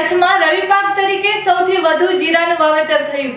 કચ્છમાં રવિ પાક તરીકે સૌથી વધુ જીરાનું વાવેતર થયું.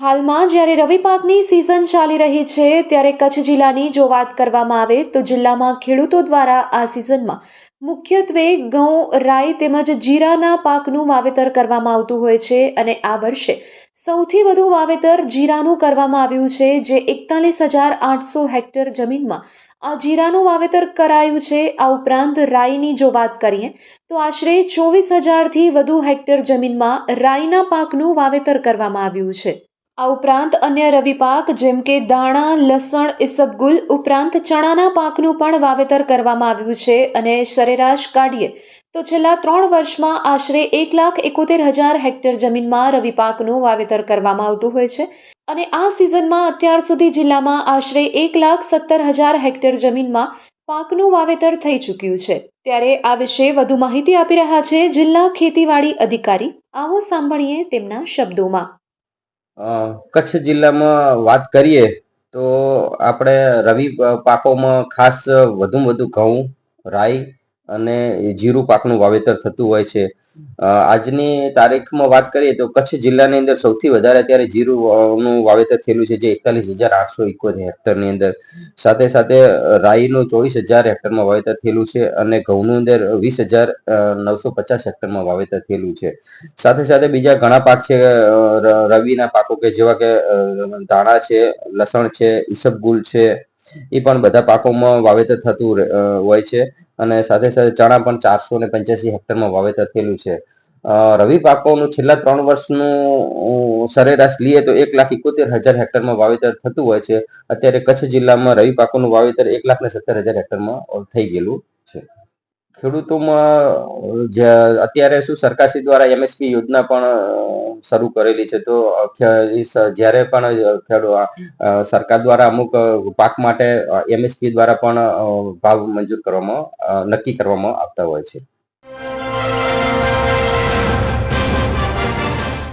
હાલમાં જ્યારે રવિ પાકની સિઝન ચાલી રહી છે, ત્યારે કચ્છ જિલ્લાની જો વાત કરવામાં આવે તો જિલ્લામાં ખેડૂતો દ્વારા આ સિઝનમાં મુખ્યત્વે ઘઉં, રાઈ તેમજ જીરાના પાકનું વાવેતર કરવામાં આવતું હોય છે અને આ વર્ષે સૌથી વધુ વાવેતર જીરાનું કરવામાં આવ્યું છે, જે એકતાલીસ હજાર આઠસો હેક્ટર જમીનમાં આ જીરાનું વાવેતર કરાયું છે. આ ઉપરાંત રાઈની જો વાત કરીએ, તો આશરે ચોવીસ હજારથી વધુ હેક્ટર જમીનમાં રાઈના પાકનું વાવેતર કરવામાં આવ્યું છે. આ ઉપરાંત અન્ય રવિ પાક, જેમ કે દાણા, લસણ ઇસબગુલ ઉપરાંત ચણાના પાકનું પણ વાવેતર કરવામાં આવ્યું છે અને સરેરાશ કાઢીએ તો છેલ્લા ત્રણ વર્ષમાં આશરે એક લાખ એકોતેર હજાર હેક્ટર જમીનમાં રવિ પાકનું વાવેતર કરવામાં આવતું હોય છે. અને આ સિઝનમાં અત્યાર સુધી જિલ્લામાં આશરે એક લાખ સત્તર હજાર હેક્ટર જમીનમાં પાકનું વાવેતર થઈ ચૂક્યું છે. ત્યારે આ વિશે વધુ માહિતી આપી રહ્યા છે જિલ્લા ખેતીવાડી અધિકારી. આવો સાંભળીએ તેમના શબ્દોમાં. કચ્છ જિલ્લામાં વાત કરીએ તો આપણે રવિ પાકોમાં ખાસ વધુમાં વધુ ઘઉં, રાઈ અને જીરું પાકનું વાવેતર થતું હોય છે. આજની તારીખમાં વાત કરીએ તો કચ્છ જિલ્લાની અંદર સૌથી વધારે અત્યારે જીરુંનું વાવેતર થયેલું છે જે એકતાલીસ હજાર આઠસો ઇકોતેર હેક્ટરની અંદર. સાથે સાથે રાઈનું ચોવીસ હજાર હેક્ટરમાં વાવેતર થયેલું છે અને ઘઉંનું અંદર વીસ હજાર નવસો પચાસ હેક્ટરમાં વાવેતર થયેલું છે. સાથે સાથે બીજા ઘણા પાક છે રવિના પાકો કે જેવા કે ધાણા છે, લસણ છે ઈસબગુલ છે, એ પણ બધા પાકોમાં વાવેતર થતું હોય છે. અને સાથે સાથે ચણા પણ ચારસો ને પંચ્યાસી હેક્ટરમાં વાવેતર થયેલું છે. રવિ પાકોનું છેલ્લા ત્રણ વર્ષનું સરેરાશ લઈએ તો એક લાખ એકોતેર હજાર હેક્ટરમાં વાવેતર થતું હોય છે. અત્યારે કચ્છ જિલ્લામાં રવિ પાકોનું વાવેતર એક લાખ ને સત્તર હજાર હેક્ટરમાં થઈ ગયેલું. ખેડૂતોમાં અત્યારે શું સરકારશ્રી દ્વારા એમએસપી યોજના પણ શરૂ કરેલી છે. તો જ્યારે પણ સરકાર દ્વારા અમુક પાક માટે એમએસપી દ્વારા પણ ભાવ મંજૂર કરવામાં નક્કી કરવામાં આવતા હોય છે.